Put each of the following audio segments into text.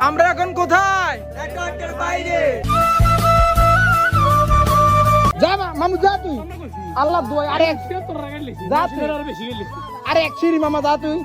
আমরা এখন কোথায়? যা মা- মামু যা তুই। আল্লাহ দোয়া আরে এক- যা আরে এক সিঁড়ি মামা যা তুই।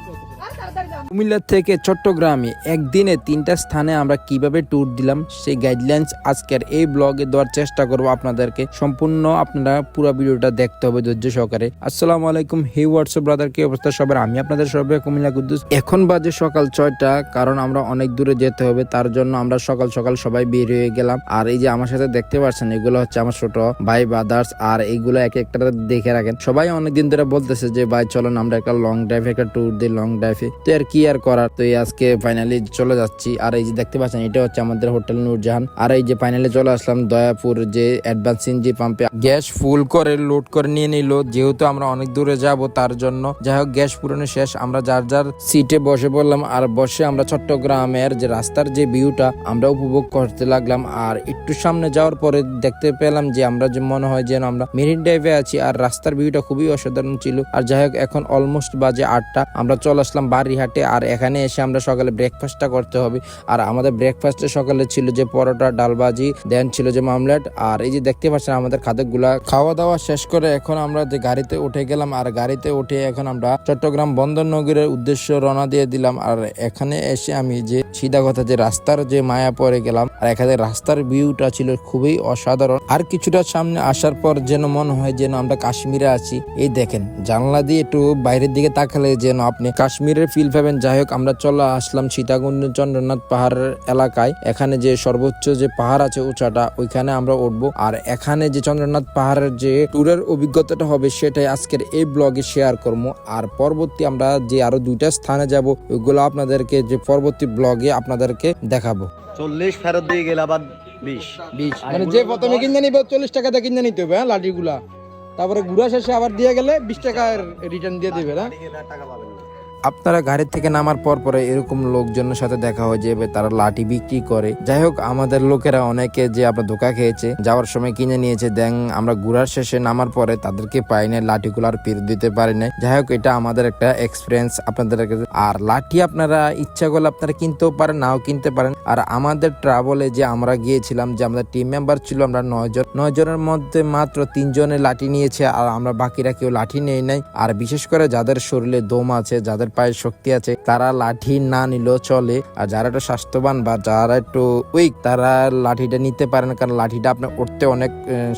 কুমিল্লা থেকে চট্টগ্রামে একদিনে তিনটা স্থানে আমরা কীভাবে ট্যুর দিলাম, সেই গাইডলাইন্স আজকের এই ব্লগে দেওয়ার চেষ্টা করব আপনাদেরকে। সম্পূর্ণ আপনারা পুরো ভিডিওটা দেখতে হবে ধৈর্য সহকারে। আসসালামু আলাইকুম, হে হোয়াটসঅ্যাপ ব্রাদার কি অবস্থা সবার? আমি আপনাদের সবাই কুমিল্লা কুদ্দুস। এখন বাজে সকাল ছয়টা, কারণ আমরা অনেক দূরে যেতে হবে, তার জন্য আমরা সকাল সকাল সবাই বের হয়ে গেলাম। আর এই যে আমার সাথে দেখতে পাচ্ছেন এগুলো হচ্ছে আমার ছোট ভাই ব্রাদার্স আর এইগুলো এক একটা দেখে রাখেন। সবাই অনেকদিন ধরে বলতেছে যে, ভাই চলেন আমরা একটা লং ড্রাইভ একটা ট্যুর দিই লং ড্রাইভে তো আর কি আর করার? তো এই আজকে ফাইনালি চলে যাচ্ছি। আর এই যে দেখতে পাচ্ছেন, এটা হচ্ছে আমাদের হোটেল নূরজাহান। আর এই যে ফাইনালি চলে আসলাম দয়াপুর যে অ্যাডভান্স সিনজি পাম্পে গ্যাস ফুল করে লোড করে নিয়ে নিল। যেহেতু আমরা অনেক দূরে যাব তার জন্য। যাই হোক, গ্যাস পুরানো শেষ। আমরা যার যার সিটে বসে পড়লাম। আর বসে আমরা চট্টগ্রামের যে রাস্তার যে ভিউটা আমরা উপভোগ করতে লাগলাম। আর একটু সামনে যাওয়ার পরে দেখতে পেলাম যে আমরা যে মনে হয় যেন আমরা মেরিন ড্রাইভে আছি। আর রাস্তার ভিউটা খুবই অসাধারণ ছিল। আর যাই হোক, এখন অলমোস্ট বাজে আটটা। আমরা চলে আসলাম বাড়িহাটে, আর এখানে এসে আমরা সকালে ব্রেকফাস্টটা করতে হবে। আর আমাদের ব্রেকফাস্টে সকালে ছিল যে পরোটা, ডালবাজি দেন ছিল যে মামলেট। আর এই যে দেখতে পাচ্ছেন আমাদের খাদ্যগুলা খাওয়া দাওয়া শেষ করে এখন আমরা যে গাড়িতে উঠে গেলাম, আর গাড়িতে উঠে এখন আমরা চট্টগ্রাম বন্দর নগরের উদ্দেশ্য রওনা দিয়ে দিলাম। আর এখানে এসে আমি যে সিধা কথা যে রাস্তার যে মায়া পরে গেলাম, আর এখানে রাস্তার ভিউটা ছিল খুবই অসাধারণ। আর কিছুটা সামনে আসার পর যেন মনে হয় যেন আমরা কাশ্মীরে আছি। এই দেখেন, জানলা দিয়ে একটু বাইরের দিকে তাকালে যেন আপনি কাশ্মীরের ফিল পাবেন যাই হোক আমরা চলে আসলাম সীতাকুণ্ড চন্দ্রনাথ পাহাড়ের এলাকায়। এখানে যে সর্বোচ্চ যে পাহাড় আছে উঁচাটা ওইখানে আমরা উঠবো। আর এখানে যে চন্দ্রনাথ পাহাড়ের যে ট্যুরের অভিজ্ঞতাটা হবে সেটাই আজকের এই ব্লগে শেয়ার করব। আর পরবর্তী আমরা যে আরও দুইটা স্থানে যাব ওইগুলো আপনাদেরকে যে পরবর্তী ব্লগে আপনাদেরকে দেখাবো। চল্লিশ ফেরত দিয়ে গেলে আবার বিশ। বিশ। মানে যে প্রথমে কিনে নিবে চল্লিশ টাকা দিয়ে কিনে নিতে হবে হ্যাঁ লাঠিগুলা। তারপরে ঘুরা শেষে আবার দিয়ে গেলে বিশ টাকার রিটার্ন দিয়ে দিবে না? টাকা পাবেন না। আপনারা গাড়ি থেকে নামার পর পরে এরকম লোকজনের সাথে দেখা হয়ে যাবে, তারা লাঠি বিক্রি করে। যাই হোক, আমাদের লোকেরা অনেকে যে আপনার ধোকা খেয়েছে, যাওয়ার সময় কিনে নিয়েছে, দেন আমরা ঘুরার শেষে নামার পরে তাদেরকে পাই না লাঠিগুলো আর ফেরত দিতে পারি না যাই হোক, এটা আমাদের একটা এক্সপিরিয়েন্স আপনাদের আর লাঠি আপনারা ইচ্ছা করলে আপনারা কিনতেও পারেন, নাও কিনতে পারেন। আর আমাদের ট্রাভেলে যে আমরা গিয়েছিলাম, যে আমাদের টিম মেম্বার ছিল, আমরা নয় জন নয় জনের মধ্যে মাত্র তিনজনের লাঠি নিয়েছে, আর আমরা বাকিরা কেউ লাঠি নেই নাই। আর বিশেষ করে যাদের শরীরে দম আছে, যাদের পায়ে শক্তি আছে, তারা লাঠি না নিলেও চলে। আর যারা একটু স্বাস্থ্যবান বা যারা একটু উইক তারা লাঠিটা নিতে পারেন কারণ লাঠিটা আপনার উঠতে অনেক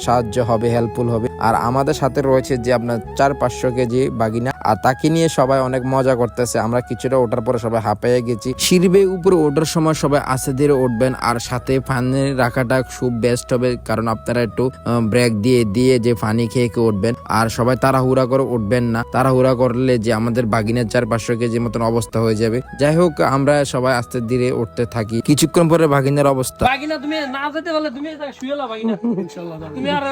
সাহায্য হবে হেল্পফুল হবে। আর আমাদের সাথে রয়েছে যে আপনার চার পাঁচশো কেজি বাগিনা। আর তাকে নিয়ে সবাই অনেক মজা করতেছে। আমরা কিছুটা ওঠার পরে সবাই হাঁপাইয়ে গেছি। সিঁড়ি উপরে ওঠার সময় সবাই আস্তে ধীরে উঠবেন আর সাথে ফানি রাখাটা খুব বেস্ট হবে। কারণ আপনারা একটু ব্রেক দিয়ে দিয়ে যে ফানি খেয়ে খেয়ে উঠবেন। আর সবাই তাড়াহুড়া করে উঠবেন না। তাড়াহুড়া করলে যে আমাদের বাগিনের চার পাঁচশো কেজি মতন অবস্থা হয়ে যাবে। যাই হোক আমরা সবাই আস্তে ধীরে উঠতে থাকি। কিছুক্ষণ পরে বাগিনের অবস্থা। বাগিনা তুমি না যেতে পারলে তুমি শুয়ে লাও বাগিনা তুমি আর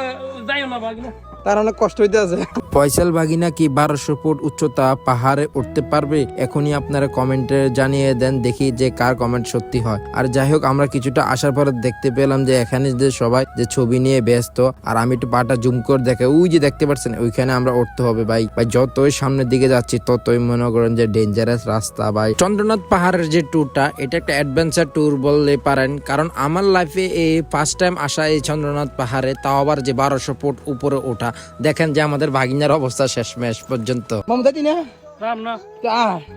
যাইও না বাগিনা তার অনেক কষ্ট হইতে আছে ফয়সাল বাগিনা কি বারোশো ফুট উচ্চতা পাহাড়ে উঠতে পারবে, এখনই আপনারা কমেন্টে জানিয়ে দেন, দেখি যে কার কমেন্ট সত্যি হয়। আর যাই হোক, আমরা কিছুটা আসার পরে দেখতে পেলাম যে এখানে যে সবাই যে ছবি নিয়ে ব্যস্ত, আর আমি একটু পাটা জুম করে দেখে, ওই যে দেখতে পাচ্ছেন, ওইখানে আমরা উঠতে হবে, ভাই। ভাই, যতই সামনের দিকে যাচ্ছি, ততই মনে করেন যে ডেঞ্জারাস রাস্তা, ভাই। চন্দ্রনাথ পাহাড়ের যে ট্যুরটা এটা একটা অ্যাডভেঞ্চার ট্যুর বললে পারেন, কারণ আমার লাইফে এই ফার্স্ট টাইম আসা এই চন্দ্রনাথ পাহাড়ে, তাও আবার যে বারোশো ফুট উপরে ওঠা, দেখেন যে আমাদের ভাগিনার অবস্থা শেষমেশ পর্যন্ত। মামু দিনে না? রাম না।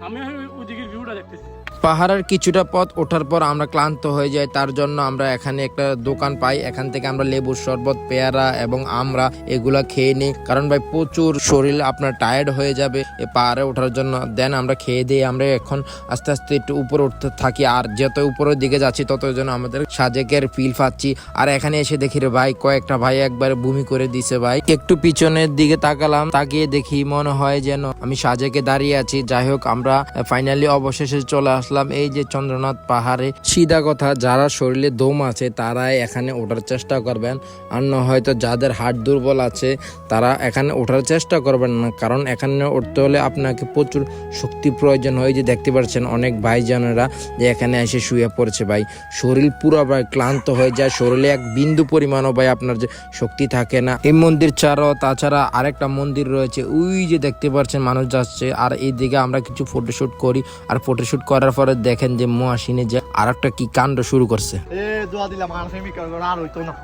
আমি ওই- দিকের ভিউটা দেখতেছি। পাহাড়ের কিছুটা পথ ওঠার পর আমরা ক্লান্ত হয়ে যাই। তার জন্য আমরা এখানে একটা দোকান পাই। এখান থেকে আমরা লেবুর শরবত, পেয়ারা এবং আমরা এগুলা খেয়ে নিই। কারণ ভাই, প্রচুর শরীর আপনার টায়ার্ড হয়ে যাবে এই পাহাড়ে ওঠার জন্য। দেন আমরা খেয়ে দিয়ে আমরা এখন আস্তে আস্তে একটু উপরে উঠতে থাকি। আর যত উপরের দিকে যাচ্ছি, তত যেন আমাদের সাজেকের ফিল পাচ্ছি। আর এখানে এসে দেখি রে ভাই, কয়েকটা ভাই একবারে ভূমি করে দিছে ভাই। একটু পিছনের দিকে তাকালাম, তাকিয়ে দেখি মনে হয় যেন আমি সাজেকে দাঁড়িয়ে আছি। যাই হোক, আমরা ফাইনালি অবশেষে চলে আসলাম। এই যে চন্দ্রনাথ পাহাড়ে সিধা কথা, যারা শরীরে দম আছে, তারাই এখানে ওঠার চেষ্টা করবেন। আর না হয়তো যাদের হাট দুর্বল আছে, তারা এখানে ওঠার চেষ্টা করবেন না। কারণ এখানে উঠতে হলে আপনাকে প্রচুর শক্তি প্রয়োজন হয়। যে দেখতে পাচ্ছেন অনেক ভাইজানেরা যে এখানে এসে শুয়ে পড়েছে ভাই। শরীর পুরো ভাই ক্লান্ত হয়ে যায়। শরীরে এক বিন্দু পরিমাণও ভাই আপনার যে শক্তি থাকে না। এই মন্দির ছাড়াও তাছাড়া আরেকটা মন্দির রয়েছে। ওই যে দেখতে পাচ্ছেন মানুষ যাচ্ছে। আর এইদিকে আমরা কিছু ফটোশুট করি। আর ফটোশুট করার তারপরে দেখেন যে মহাসিনে যে আর একটা কি কাণ্ড শুরু করছে। এ দোয়া দিলাম আর প্রেমিক করব আর হইতো না।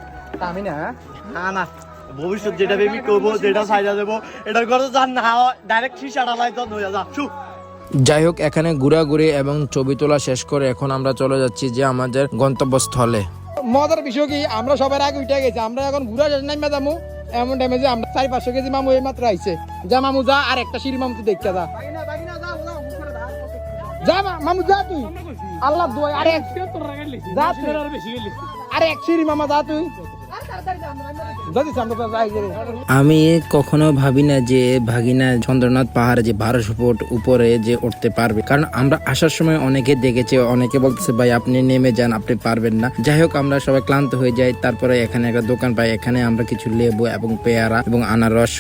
আমি না হ্যাঁ? না না ভবিষ্যৎ যেটা প্রেমিক করব যেটা সাইডা দেবো এটার কথা জান না ডাইরেক্ট খিসাটা লাই তো নয়া যা শু যাই হোক এখানে ঘোরাঘুরি এবং ছবি তোলা শেষ করে এখন আমরা চলে যাচ্ছি যে আমাদের গন্তব্যস্থলে। মজার বিষয় কি আমরা সবার আগে উঠে গেছি আমরা এখন ঘুরা শেষ নাই যাব। এমন টাইমে যে আমরা চারি পাঁচশো কেজি মামু এই মাত্র আইছে। যা মামু যা আর একটা সিঁড়ি মামু তুই দেখতে যা। যা মা- মামু যা তুই। আল্লাহ দোয়া যা তুই। আরে এক সিঁড়ি মামা যা তুই। আমি কখনো ভাবি না যে ভাগিনা চন্দ্রনাথ পাহাড়ে যে বারোশো ফুট উপরে যে উঠতে পারবে। কারণ আমরা আসার সময় অনেকে দেখেছি, অনেকে বলতেছে, ভাই, আপনি নেমে যান, আপনি পারবেন না। যাই হোক, আমরা সবাই ক্লান্ত হয়ে যাই। তারপরে এখানে একটা দোকান পাই, এখানে আমরা কিছু লেবু এবং পেয়ারা এবং আনারস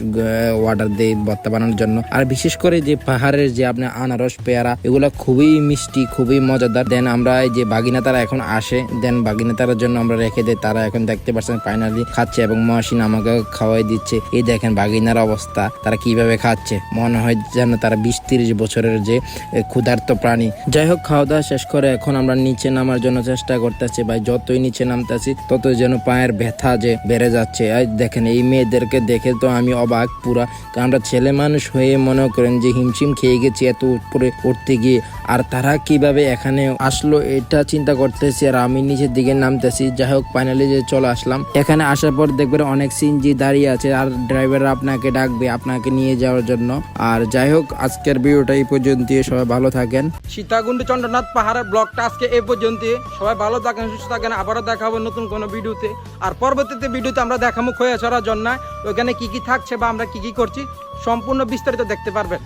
অর্ডার দিই ভর্তা বানানোর জন্য। আর বিশেষ করে যে পাহাড়ের যে আপনার আনারস, পেয়ারা, এগুলো খুবই মিষ্টি, খুবই মজাদার। দেন আমরা যে বাগিনা তারা এখন আসে দেন বাগিনা তারার জন্য আমরা রেখে দেই। তারা এখন দেখতে পাচ্ছেন ফাইনালি খাচ্ছে এবং মহাসিন আমাকে খাওয়াই দিচ্ছে। এই দেখেন বাগিনার অবস্থা, তারা কীভাবে খাচ্ছে? মনে হয় যেন তারা বিশ তিরিশ বছরের যে ক্ষুধার্ত প্রাণী। যাই হোক খাওয়া দাওয়া শেষ করে এখন আমরা নিচে নামার জন্য চেষ্টা করতেছি। ভাই, যতই নিচে নামতেছি, ততই যেন পায়ের ব্যথা যে বেড়ে যাচ্ছে। দেখেন, এই মেয়েদেরকে দেখে তো আমি অবাক পুরা। আমরা ছেলে মানুষ হয়ে মনে করেন যে হিমশিম খেয়ে গেছি এত উপরে উঠতে গিয়ে। আর তারা কীভাবে এখানে আসলো, এটা চিন্তা করতেছি আর আমি নিচের দিকে নামতেছি। যাই হোক ফাইনালি যে চলে আসলাম। এখানে আসার পর দেখবেন অনেক সিনজি দাঁড়িয়ে আছে আর ড্রাইভার আপনাকে ডাকবে, আপনাকে নিয়ে যাওয়ার জন্য। আর যাই হোক, আজকের ভিডিওটা এই পর্যন্ত সবাই ভালো থাকেন। সীতাকুণ্ড চন্দ্রনাথ পাহাড়ের ব্লগটা আজকে এই পর্যন্ত সবাই ভালো থাকেন, সুস্থ থাকেন, আবারও দেখা হবে নতুন কোনো ভিডিওতে। আর পরবর্তীতে ভিডিওতে আমরা দেখামুখ হয়ে চড়ার জন্য ওইখানে কি কি থাকছে বা আমরা কি কি করছি, সম্পূর্ণ বিস্তারিত দেখতে পারবেন।